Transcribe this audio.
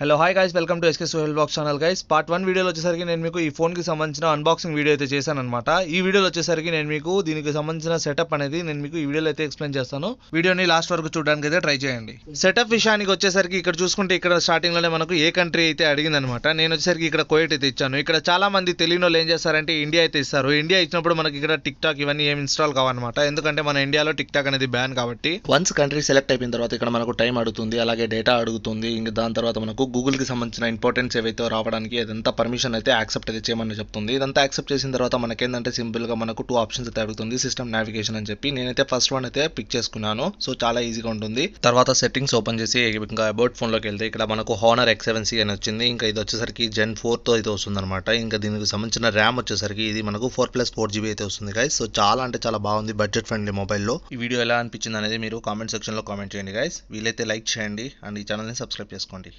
Hello hi guys welcome to SK Sohail box channel guys part one వీడియోలో వచ్చేసరికి నేను మీకు ఈ ఫోన్కి సంబంధించిన అన్బాక్సింగ్ వీడియో అయితే చేశాను అనమాట ఈ వీడియోలో వచ్చేసరికి నేను మీకు దీనికి సంబంధించిన సెటప్ అనేది నేను మీకు ఈ వీడియోలో అయితే ఎక్స్ప్లెయిన్ చేస్తాను. వీడియోని లాస్ట్ వరకు చూడడానికి అయితే ట్రై చేయండి. సెటప్ విషయానికి వచ్చేసరికి ఇక్కడ చూసుకుంటే ఇక్కడ స్టార్టింగ్లోనే మనకు ఏ కంట్రీ అయితే అడిగిందనమాట నేను వచ్చేసరికి ఇక్కడ కోయట్ అయితే ఇచ్చాను. ఇక్కడ చాలా మంది తెలియని వాళ్ళు ఏం చేస్తారంటే ఇండియా అయితే ఇస్తారు. ఇండియా ఇచ్చినప్పుడు మనకి ఇక్కడ టిక్ టాక్ ఇవన్నీ ఏం ఇన్స్టాల్ కావన్నమాట. ఎందుకంటే మన ఇండియాలో టిక్ టాక్ అనేది బ్యాన్ కాబట్టి. వన్స్ కంట్రీ సెలెక్ట్ అయిపోయిన తర్వాత ఇక్కడ మనకు టైం అడుగుతుంది అలాగే డేటా అడుగుతుంది ఇంకా దాని తర్వాత మనకు గూగుల్కి సంబంధించిన ఇంపార్టెన్స్ ఏవైతే రావడానికి అదంతా పర్మిషన్ అయితే యాక్సెప్ట్ అయితే చేయమని చెప్తుంది. ఇదంతా యాక్సెప్ట్ చేసిన తర్వాత మనకేంటంటే సింపుల్గా మనకు టూ ఆప్షన్స్ అయితే అడుగుతుంది. సిస్టమ్ నావిగేషన్ అని చెప్పి. నేనైతే ఫస్ట్ వన్ అయితే పిక్ చేసుకున్నాను. సో చాలా ఈజీగా ఉంటుంది. తర్వాత సెట్టింగ్స్ ఓపెన్ చేసి ఇంకా అబౌట్ ఫోన్లోకి వెళ్తే ఇక్కడ మనకు హానర్ ఎక్స్ సెవెన్ సి అని వచ్చింది. ఇంకా ఇది వచ్చేసరికి జెన్ ఫోర్తో అయితే వస్తుంది అనమాట ఇంకా దీనికి సంబంధించిన ర్యామ్ వచ్చేసరికి ఇది మనకు ఫోర్ ప్లస్ ఫోర్ జీబీ అయితే వస్తుంది గైస్ సో చాలా అంటే చాలా బాగుంది. బడ్జెట్ ఫ్రెండ్లీ మొబైల్లో ఈ వీడియో ఎలా అనిపించింది అనేది మీరు కామెంట్ సెక్షన్లో కామెంట్ చేయండి గైస్ వీలైతే లైక్ చేయండి. అండ్ ఈ ఛానల్ని సబ్స్క్రైబ్ చేసుకోండి.